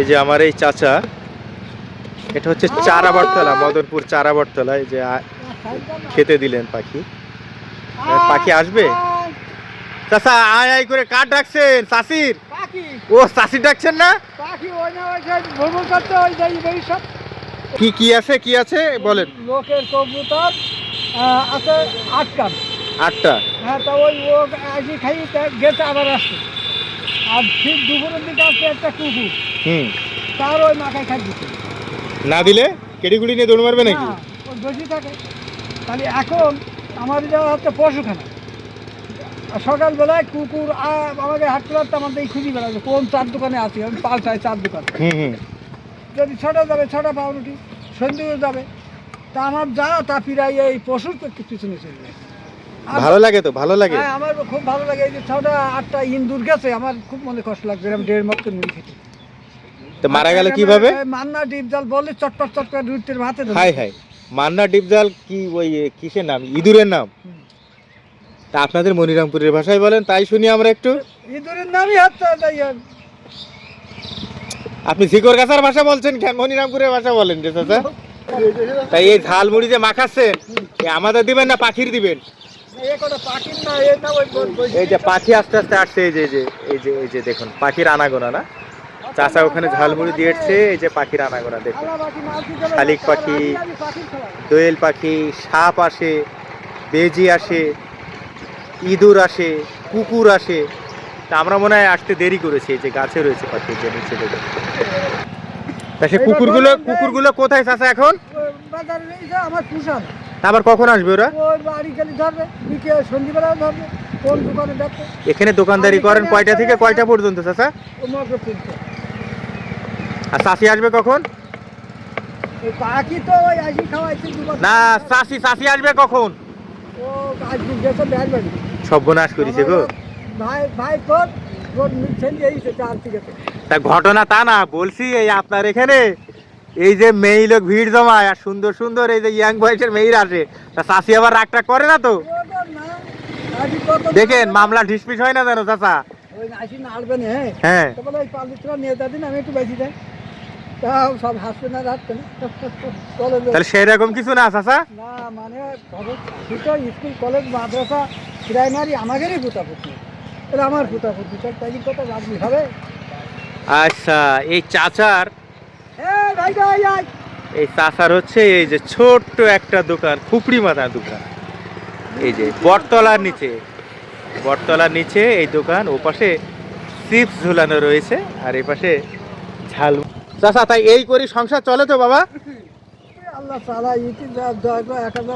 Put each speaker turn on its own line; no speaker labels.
এই যে আমার এই চাচা এটা হচ্ছে চারাবরতলা মদনপুর চারাবরতলা এই যে খেতে দিলেন পাখি। পাখি আসবে? চাচা আয় আয় করে কার ডাকছেন চাষির ও চাষির ডাকছেন না? কি কি আছে কি আছে? বলেন।
লোকের কবুতর আছে আট কান
আটটা।
হ্যাঁ তা ওই ও আজই খাই গেছে আবার আসছে। আর ঠিক দুপুরের দিকে আসছে একটা কুকুর।
হুম।
তার ওই মাথায় খাই দিচ্ছে
না দিলে কেডিগুড়ি নিয়ে দৌড় মারবে নাকি?
বেশি থাকে। তাহলে এখন আমার যাওয়া হচ্ছে পশুখানা। সকালবেলায় কুকুর আমাকে হাট তোলার আমাদের খুঁজি বেড়াবে কোন চার দোকানে আছি? আমি পাল্টাই চার দোকান। যদি ছটা যাবে ছটা পাউরুটি সন্ধ্যেও যাবে। তা আমার যা তা ফিরাই এই পশুর তো পিছনে চলে যায়।
ভালো লাগে তো ভালো লাগে।
হ্যাঁ আমার খুব ভালো লাগে এই যে ছটা আটটা ইন্দুর গেছে। আমার খুব মনে কষ্ট লাগছে। এরকম দেড় মত মুড়ি খেতে।
তো মারা গেল কীভাবে?
মান্না ডিপ জাল বললে চটপট চটপট রুটির ভাতে
হাই হাই মান্না ডিপজাল কি ওই কিসের নাম? ইঁদুরের নাম? তা আপনাদের মনিরামপুরের ভাষায় বলেন তাই শুনি আমরা একটু।
ইঁদুরের নামই হচ্ছে
আপনি শিকর গাছার ভাষা বলছেন কেন? মনিরামপুরের ভাষা বলেন রে চাচা। তাই এই ঝালমুড়ি যে মাখাচ্ছেন আমাদের দিবেন না পাখির দিবেন?
এই
যে পাখি আস্তে আস্তে আসছে এই যে এই যে এই যে এই যে দেখুন পাখির আনাগোনা না? চাচা ওখানে ঝালমুড়ি দিয়েছে এই যে পাখির আনাগোনা দেখুন। শালিক পাখি। দোয়েল পাখি সাপ আসে বেজি আসে ইঁদুর আসে কুকুর আসে। তা আমরা মনে হয় আসতে দেরি করেছি এই যে গাছে রয়েছে পাখি যে নিচে দেখে তা সে কুকুরগুলো কুকুরগুলো কোথায় চাচা এখন? আবার কখন আসবে ওরা? এখানে দোকানদারি করেন কয়টা থেকে কয়টা পর্যন্ত চাচা? আর চাষি আসবে কখন? না চাষি চাষি আসবে কখন? সর্বনাশ করেছে গো। তা ঘটনা তা না বলছি এই আপনার এখানে এই যে মেয়ে লোক ভিড় জমায় আর সুন্দর সুন্দর এই যে ইয়াং বয়সের মেয়েরা আসে তা চাষি আবার রাগটা করে না তো? দেখেন মামলা ঢিসপিস হয় না জানো চাচা?
না হ্যাঁ? তাও সব হাসবে না রাখবে না। চলে
তাহলে সেই রকম কিছু না চাচা?
না মানে স্কুল কলেজ মাদ্রাসা প্রাইমারি আমাদেরই এটা আমার তাই কথা রাখবি হবে।
আচ্ছা এই চাচার এই চাচার হচ্ছে এই যে ছোট্ট একটা দোকান খুপড়ি মাথা দোকান। এই যে বটতলার নিচে। বটতলার নিচে এই দোকান ও পাশে চিপস ঝুলানো রয়েছে আর এই পাশে ঝাল চাচা তাই এই করি সংসার চলে তো বাবা।
আল্লাহ সালা ইতি এক হাজার